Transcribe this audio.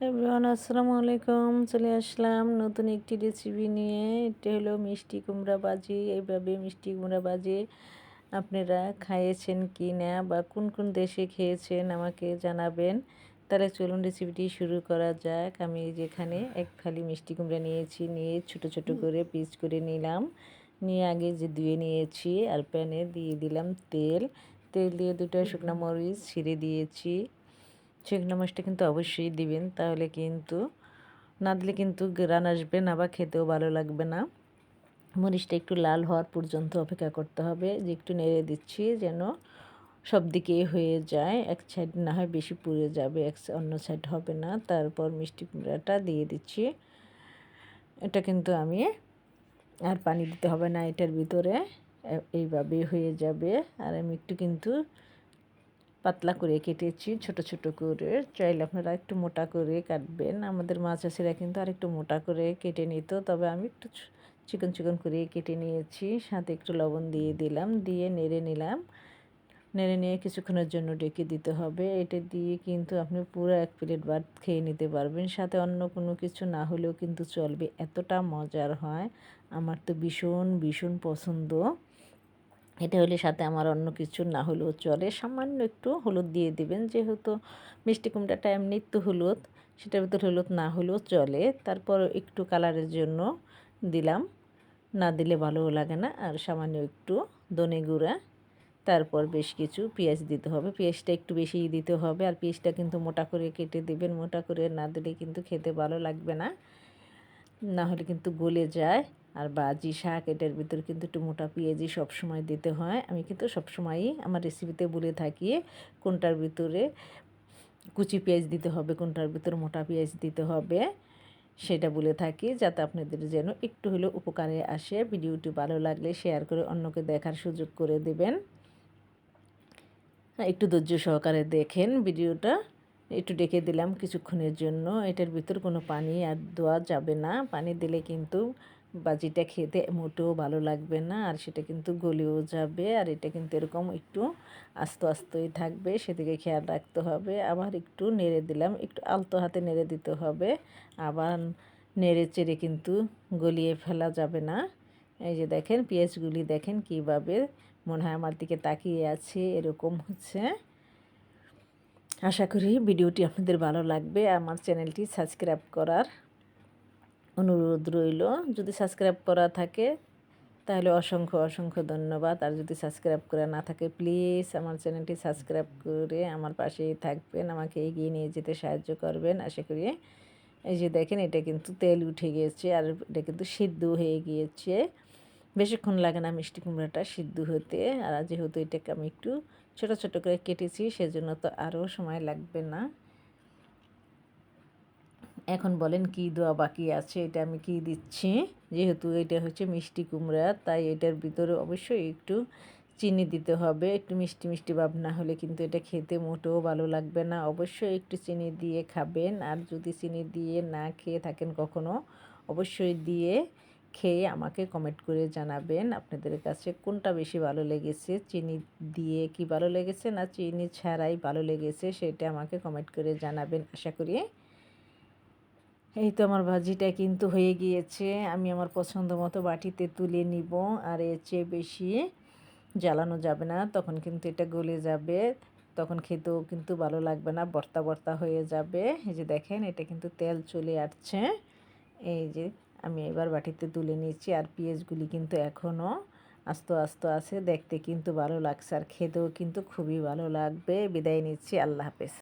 Everyone আসসালামু আলাইকুম। চলে আসলাম নতুন একটি রেসিপি নিয়ে। এটা হলো মিষ্টি কুমড়া বাজি এইভাবে মিষ্টি কুমড়া বাজি আপনারা খাইয়েছেন কি না বা কোন কোন দেশে খেয়েছেন আমাকে জানাবেন। তাহলে চলুন রেসিপিটি শুরু করা যাক। আমি যেখানে এক ফালি মিষ্টি কুমড়া নিয়েছি নিয়ে ছোট ছোট করে পিস করে নিলাম। নিয়ে আগে যে ধুয়ে নিয়েছি আর প্যানে দিয়ে দিলাম তেল। তেল দিয়ে দুটো শুকনো মরিচ ছিঁড়ে দিয়েছি। শুকনো মাছটা কিন্তু অবশ্যই দিবেন, তাহলে কিন্তু না দিলে কিন্তু গ্রান আসবে না বা খেতেও ভালো লাগবে না। মরিচটা একটু লাল হওয়ার পর্যন্ত অপেক্ষা করতে হবে, যে একটু নেড়ে দিচ্ছি যেন সব দিকেই হয়ে যায়, এক সাইড না হয় বেশি পুড়ে যাবে, এক অন্য সাইড হবে না। তারপর মিষ্টি কুমড়াটা দিয়ে দিচ্ছি। এটা কিন্তু আমি আর পানি দিতে হবে না, এটার ভিতরে এইভাবেই হয়ে যাবে। আর আমি একটু কিন্তু পাতলা করে কেটেছি, ছোট ছোট করে। চাইলে আপনারা একটু মোটা করে কাটবেন। আমাদের মাছ চাষিরা কিন্তু আর একটু মোটা করে কেটে নিত, তবে আমি একটু চিকন চিকন করে কেটে নিয়েছি। সাথে একটু লবণ দিয়ে দিলাম, দিয়ে নেড়ে নিলাম। নেড়ে নিয়ে কিছুক্ষণের জন্য ডেকে দিতে হবে। এটা দিয়ে কিন্তু আপনি পুরো এক প্লেট ভাত খেয়ে নিতে পারবেন। সাথে অন্য কোনো কিছু না হলেও কিন্তু চলবে। এতটা মজার হয়। আমার তো ভীষণ ভীষণ পছন্দ। এটা হলে সাথে আমার অন্য কিছু না হলেও চলে। সামান্য একটু হলুদ দিয়ে দিবেন, যেহেতু মিষ্টি কুমড়াটা এমনি তো হলুদ, সেটার ভিতর হলুদ না হলেও চলে। তারপর একটু কালারের জন্য দিলাম, না দিলে ভালোও লাগে না। আর সামান্য একটু দনে গুঁড়া, তারপর বেশ কিছু পেঁয়াজ দিতে হবে। পেঁয়াজটা একটু বেশি দিতে হবে, আর পেঁয়াজটা কিন্তু মোটা করে কেটে দেবেন। মোটা করে না দিলে কিন্তু খেতে ভালো লাগবে না। না হলে কিন্তু গলে যায়। আর বাজি, শাক, এটার ভিতর কিন্তু একটু মোটা পেঁয়াজি সবসময় দিতে হয়। আমি কিন্তু সবসময়ই আমার রেসিপিতে বলে থাকি কোনটার ভিতরে কুচি পেঁয়াজ দিতে হবে, কোনটার ভিতরে মোটা পেঁয়াজ দিতে হবে, সেটা বলে থাকি যাতে আপনাদের যেন একটু হলেও উপকারে আসে। ভিডিওটি ভালো লাগলে শেয়ার করে অন্যকে দেখার সুযোগ করে দেবেন। একটু ধৈর্য সহকারে দেখেন ভিডিওটা। একটু ডেকে দিলাম কিছুক্ষণের জন্য। এটার ভিতর কোনো পানি আর দেওয়া যাবে না। পানি দিলে কিন্তু বাজিটা খেতে মোটেও ভালো লাগবে না, আর সেটা কিন্তু গলেও যাবে, আর এটা কিন্তু এরকম একটু আস্তে আস্তই থাকবে, সেদিকে খেয়াল রাখতে হবে। আবার একটু নেড়ে দিলাম, একটু আলতো হাতে নেড়ে দিতে হবে। আবার নেড়ে চেড়ে কিন্তু গলিয়ে ফেলা যাবে না। এই যে দেখেন, পেঁয়াজগুলি দেখেন কীভাবে মনে হয় আমার দিকে তাকিয়ে আছে, এরকম হচ্ছে। আশা করি ভিডিওটি আপনাদের ভালো লাগবে। আমার চ্যানেলটি সাবস্ক্রাইব করার অনুরোধ রইল, যদি সাবস্ক্রাইব করা থাকে, তাহলে অসংখ্য অসংখ্য ধন্যবাদ। আর যদি সাবস্ক্রাইব করা না থাকে প্লিজ আমার চ্যানেলটি সাবস্ক্রাইব করে আমার পাশেই থাকবেন, আমাকে এগিয়ে নিয়ে যেতে সাহায্য করবেন। আশা করি এই যে দেখেন, এটা কিন্তু তেল উঠে গিয়েছে আর এটা কিন্তু সিদ্ধ হয়ে গিয়েছে। বেশিক্ষণ লাগে না মিষ্টি কুমড়াটা সিদ্ধ হতে। আর যেহেতু এটাকে আমি একটু ছোট ছোট করে কেটেছি, সেজন্য তো আরও সময় লাগবে না। এখন বলেন কি দেওয়া বাকি আছে, এটা আমি কি দিচ্ছি? যেহেতু এটা হচ্ছে মিষ্টি কুমড়া, তাই এটার ভিতরে অবশ্যই একটু চিনি দিতে হবে। একটু মিষ্টি মিষ্টি ভাব না হলে কিন্তু এটা খেতে মোটেও ভালো লাগবে না। অবশ্যই একটু চিনি দিয়ে খাবেন। আর যদি চিনি দিয়ে না খেয়ে থাকেন কখনো, অবশ্যই দিয়ে খেয়ে আমাকে কমেন্ট করে জানাবেন আপনাদের কাছে কোনটা বেশি ভালো লেগেছে, চিনি দিয়ে কি ভালো লেগেছে না চিনি ছাড়াই ভালো লেগেছে সেটা আমাকে কমেন্ট করে জানাবেন। আশা করি এই তো আমার ভাজিটা কিন্তু হয়ে গিয়েছে। আমি আমার পছন্দ মতো বাটিতে তুলে নিব। আর এর চেয়ে বেশি জ্বালানো যাবে না। তখন কিন্তু এটা গলে যাবে। তখন খেতেও কিন্তু ভালো লাগবে না। বর্তা বর্তা হয়ে যাবে। এই যে দেখেন, এটা কিন্তু তেল চলে আসছে। এই যে আমি এবার বাটিতে তুলে নিচ্ছি আর পেঁয়াজগুলি কিন্তু এখনও আস্ত আস্ত আছে। দেখতে কিন্তু ভালো লাগছে। আর খেতেও কিন্তু খুবই ভালো লাগবে। বিদায় নিচ্ছি। আল্লাহ হাফেজ।